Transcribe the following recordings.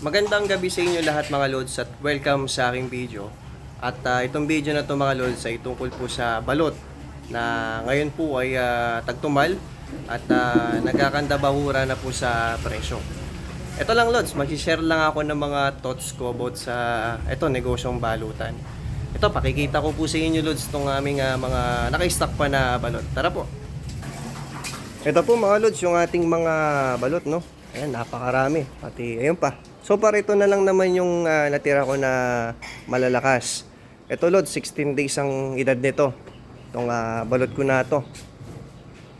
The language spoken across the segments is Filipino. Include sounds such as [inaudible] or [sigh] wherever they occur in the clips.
Magandang gabi sa inyo lahat mga lods at welcome sa aking video. At ah, itong video na to mga lods ay tungkol po sa balot na ngayon po ay ah, tagtumal at uh, nagkakandabahura na po sa presyo. Ito lang lods, mag-share lang ako ng mga thoughts ko about sa ito negosyong balutan. Ito pakikita ko po sa inyo lods itong aming ah, mga naka-stock pa na balot. Tara po. Ito po mga lods, yung ating mga balot, no? Ayan, napakarami. Pati, ayun pa. So, para ito na lang naman yung ah, natira ko na malalakas. Ito lods, 16 days ang edad nito. Itong ah, balot ko na to.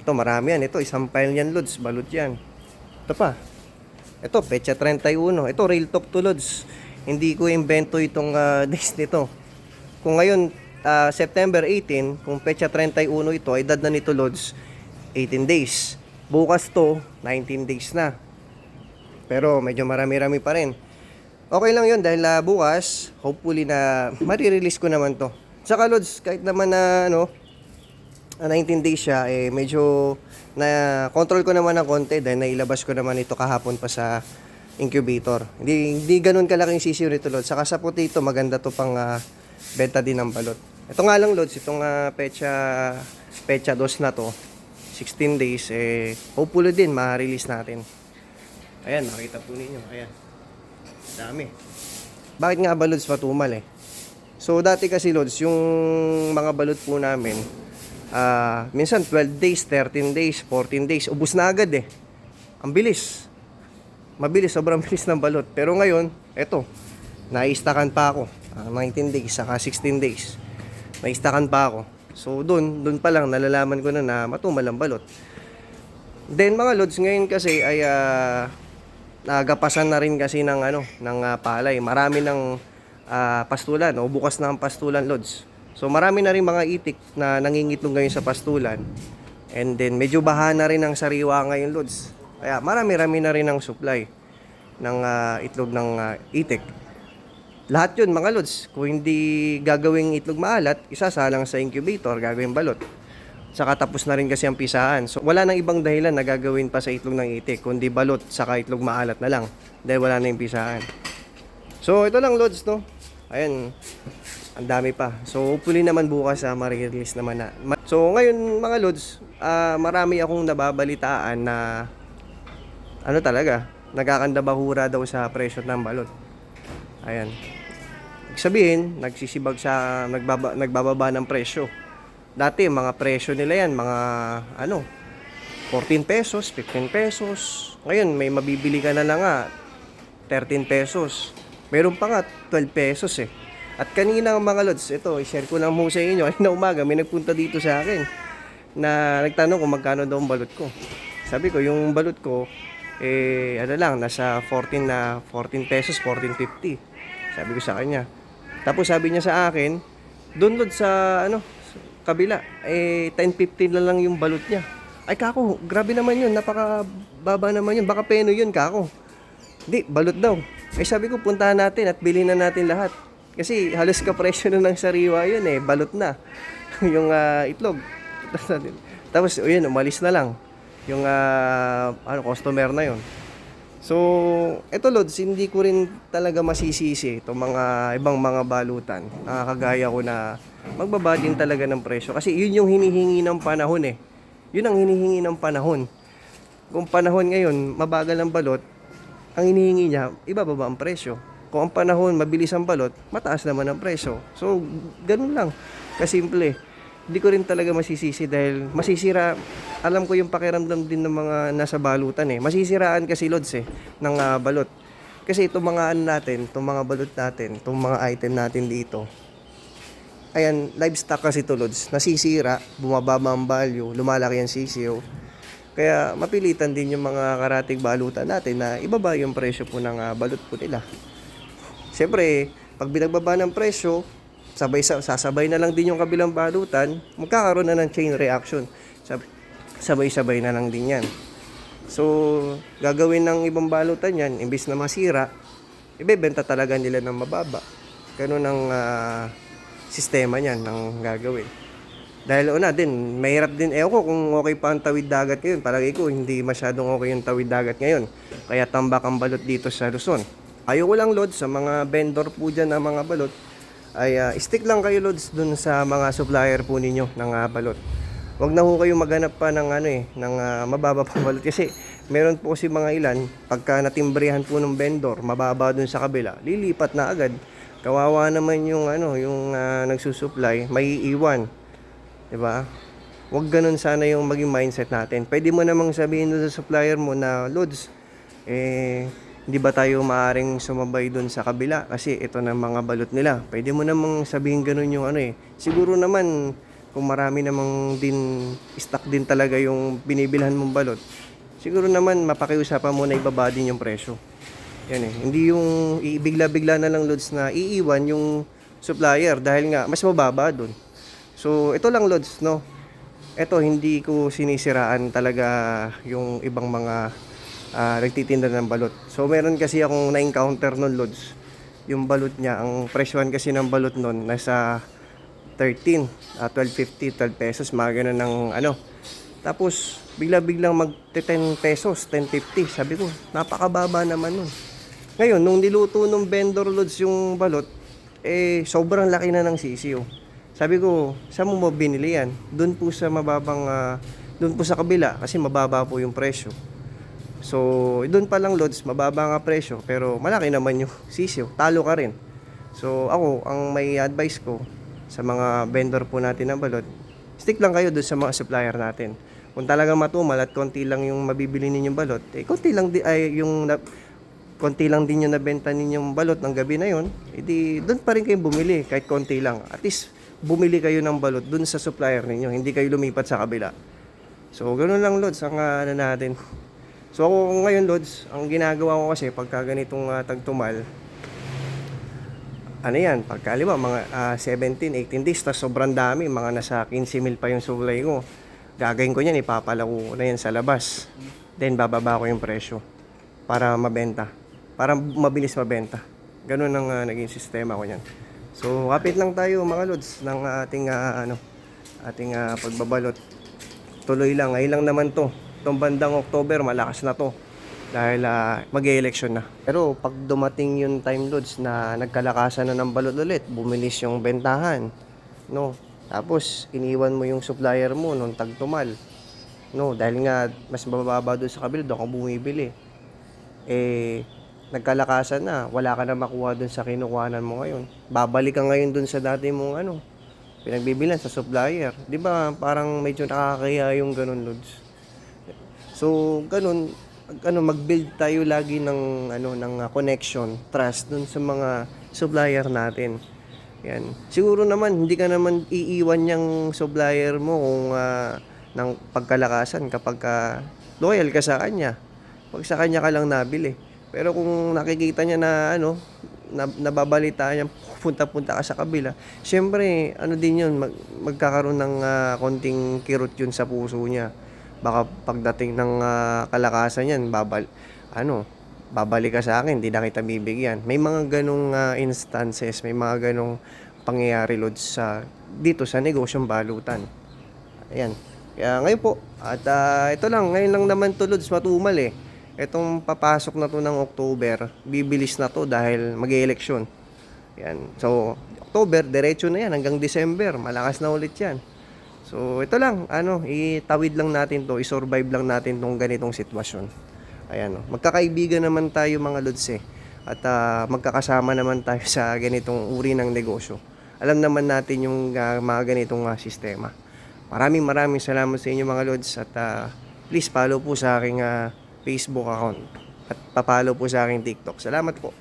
Ito, marami yan. Ito, isang pile yan lods. Balot yan. Ito pa. Ito, pecha 31. Ito, real talk to lods. Hindi ko invento itong ah, [laughs] days nito. Kung ngayon, ah, September 18, kung pecha 31 ito, edad na nito lods, 18 days. Bukas to, 19 days na. Pero medyo marami-rami pa rin. Okay lang yun dahil ah, bukas, hopefully na marirelease ko naman to. Saka Lods, kahit naman na ano, ah, 19 days siya, eh medyo na control ko naman ng konti dahil nailabas ko naman ito kahapon pa sa incubator. Hindi, hindi ganun kalaking sisiyo nito Lods. Saka sa potato, maganda to pang ah, benta din ng balot. Ito nga lang Lods, itong ah, pecha, pecha dos na to, 16 days, eh hopefully din ma-release natin. Ayan, nakita po ninyo. Ayan. Dami. Bakit nga ba lods matumal eh? So dati kasi lods, yung mga balot po namin, ah minsan 12 days, 13 days, 14 days, ubus na agad eh. Ang bilis. Mabilis, sobrang [laughs] bilis ng balot. Pero ngayon, eto, naistakan pa ako. Ah, 19 days, saka 16 days. Naistakan pa ako. So doon, doon pa lang nalalaman ko na na matumal ang balot. Then mga lods ngayon kasi ay ah, nagapasan na rin kasi ng ano ng ah, palay. Marami ng ah, pastulan o bukas na ang pastulan lods. So marami na rin mga itik na nangingitlog ngayon sa pastulan. And then medyo baha na rin ang sariwa ngayon lods. Kaya marami-rami na rin ang supply ng ah, itlog ng ah, itik. Lahat yun mga lods, kung hindi gagawing itlog maalat, isasalang sa incubator, gagawing balot. Saka tapos na rin kasi ang pisahan. So wala nang ibang dahilan na gagawin pa sa itlog ng itik, kundi balot, saka itlog maalat na lang. Dahil wala na yung pisahan. So ito lang lods no. Ayan, ang dami pa. So hopefully naman bukas ah, ma-release naman na. So ngayon mga lods, ah, marami akong nababalitaan na ano talaga, nagkakandabahura daw sa presyo ng balot. Ayan. Ibig sabihin, nagsisibag sa nagbaba, nagbababa ng presyo. Dati mga presyo nila yan, mga ano, 14 pesos, 15 pesos. Ngayon may mabibili ka na lang nga 13 pesos. Meron pa nga 12 pesos eh. At kanina mga lods, ito, i-share ko lang mo sa inyo. [laughs] Ay na umaga, may nagpunta dito sa akin na nagtanong kung magkano daw ang balot ko. Sabi ko, yung balot ko, eh, ano lang, nasa 14 na 14 pesos, 14.50. Sabi ko sa kanya. Tapos sabi niya sa akin, doon sa, ano, kabila, eh, 10.50 na lang yung balot niya. Ay, kako, grabe naman yun, napakababa naman yun, baka peno yun, kako. Hindi, balot daw. Eh sabi ko, puntahan natin at bilhin na natin lahat. Kasi halos kapresyo na ng sariwa yun eh, balot na. [laughs] yung ah, itlog. [laughs] Tapos, yun, umalis na lang. Yung ah, ano, customer na yun. So, eto Lods, hindi ko rin talaga masisisi itong mga ibang mga balutan. Nakakagaya ko na magbaba din talaga ng presyo. Kasi yun yung hinihingi ng panahon eh. Yun ang hinihingi ng panahon. Kung panahon ngayon, mabagal ang balot, ang hinihingi niya, ibababa ang presyo. Kung ang panahon, mabilis ang balot, mataas naman ang presyo. So, ganun lang. Kasimple. Hindi ko rin talaga masisisi dahil masisira, alam ko yung pakiramdam din ng mga nasa balutan eh. Masisiraan kasi lods eh, ng ah, balot. Kasi itong mga ano natin, itong mga balot natin, itong mga item natin dito, ayan, livestock kasi to lods, nasisira, bumababa ang value, lumalaki ang sisiyo. Kaya mapilitan din yung mga karatig balutan natin na ibaba yung presyo po ng ah, balot po nila. Siyempre, pag binagbaba ng presyo, sabay sa, sasabay na lang din yung kabilang balutan, magkakaroon na ng chain reaction. Sab- Sabay-sabay na lang din yan. So, gagawin ng ibang balutan yan, imbis na masira, ibebenta talaga nila ng mababa. Ganun ang ah, sistema niyan ng gagawin. Dahil una din, mahirap din. Ewan ko kung okay pa ang tawid dagat ngayon. Palagi ko, hindi masyadong okay yung tawid dagat ngayon. Kaya tambak ang balot dito sa Luzon. Ayaw ko lang Lods sa mga vendor po dyan ng mga balot ay ah, stick lang kayo Lods dun sa mga supplier po ninyo ng ah, balot. Huwag na ho kayo maghanap pa ng ano eh, ng ah, mababa pang balot kasi meron po kasi mga ilan pagka natimbrihan po ng vendor, mababa dun sa kabila, lilipat na agad. Kawawa naman yung ano, yung ah, nagsusupply, may iwan. 'Di ba? Huwag ganun sana yung maging mindset natin. Pwede mo namang sabihin doon sa supplier mo na, Lods, eh, hindi ba tayo maaring sumabay doon sa kabila? Kasi ito na mga balot nila. Pwede mo namang sabihin ganun yung ano eh. Siguro naman, kung marami namang din, stock din talaga yung binibilhan mong balot, siguro naman mapakiusapan mo na ibaba din yung presyo. Yan eh. Hindi yung bigla-bigla na lang loads na iiwan yung supplier dahil nga mas mababa doon. So, ito lang loads, no? Ito, hindi ko sinisiraan talaga yung ibang mga ah, nagtitinda ng balot. So, meron kasi akong na-encounter nun loads. Yung balot niya, ang presyohan kasi ng balot nun, nasa 13, ah, 12.50, 12 pesos, mga ganun ng ano. Tapos, bigla-biglang mag 10 pesos, 10.50. Sabi ko, napakababa naman nun. Ngayon, nung niluto nung vendor loads yung balot, eh, sobrang laki na ng sisiyo. Sabi ko, saan mo mo binili yan? Doon po sa mababang, ah, doon po sa kabila, kasi mababa po yung presyo. So, doon pa lang loads, mababa nga presyo, pero malaki naman yung sisiyo. Talo ka rin. So, ako, ang may advice ko sa mga vendor po natin ng balot, stick lang kayo doon sa mga supplier natin. Kung talagang matumal at konti lang yung mabibili ninyong balot, eh konti lang di, ay yung na, konti lang din yung nabenta ninyong balot ng gabi na yon, edi doon pa rin kayo bumili kahit konti lang. At least bumili kayo ng balot doon sa supplier ninyo, hindi kayo lumipat sa kabila. So, ganoon lang loads ang ah, ano natin. So, ako ngayon loads, ang ginagawa ko kasi pagka ganitong ah, tagtumal, ano yan, pagkaliwa, mga ah, 17, 18 days, tas sobrang dami, mga nasa 15 mil pa yung supply ko. Gagawin ko yan, ipapalako ko na yan sa labas. Then, bababa ko yung presyo para mabenta. Para mabilis mabenta. Ganun ang ah, naging sistema ko yan. So, kapit lang tayo mga lods ng ating ah, ano, ating ah, pagbabalot. Tuloy lang, ngayon lang naman to. Itong bandang October, malakas na to dahil uh, mag-election na. Pero pag dumating yung time loads na nagkalakasan na ng balot ulit, bumilis yung bentahan, no? Tapos iniwan mo yung supplier mo nung tagtumal. No, dahil nga mas mababa doon sa kabila, doon ka bumibili. Eh nagkalakasan na, wala ka na makuha doon sa kinukuhanan mo ngayon. Babalik ka ngayon doon sa dati mong ano, pinagbibilan sa supplier. 'Di ba? Parang medyo nakakaya yung ganun loads. So, ganun, ano mag-build tayo lagi ng ano ng uh, connection, trust dun sa mga supplier natin. Yan. Siguro naman hindi ka naman iiwan yung supplier mo kung ah, ng pagkalakasan kapag ka loyal ka sa kanya. Pag sa kanya ka lang nabili. Pero kung nakikita niya na ano, na, nababalita niya punta-punta ka sa kabila, syempre ano din yun, mag, magkakaroon ng ah, konting kirot yun sa puso niya baka pagdating ng ah, kalakasan yan, babal, ano, babalik ka sa akin, hindi na kita bibigyan. May mga ganong ah, instances, may mga ganong pangyayari loads sa dito sa negosyong balutan. Ayan. Kaya ngayon po, at ah, ito lang, ngayon lang naman to loads matumal eh. Itong papasok na to ng October, bibilis na to dahil mag-eleksyon. Yan. So, October, diretso na yan hanggang December. Malakas na ulit yan. So, ito lang, ano, itawid lang natin to, i-survive lang natin tong ganitong sitwasyon. Ayan, oh. magkakaibigan naman tayo mga lods eh. At ah, magkakasama naman tayo sa ganitong uri ng negosyo. Alam naman natin yung ah, mga ganitong ah, sistema. Maraming maraming salamat sa inyo mga lods at ah, please follow po sa aking ah, Facebook account at papalo po sa aking TikTok. Salamat po.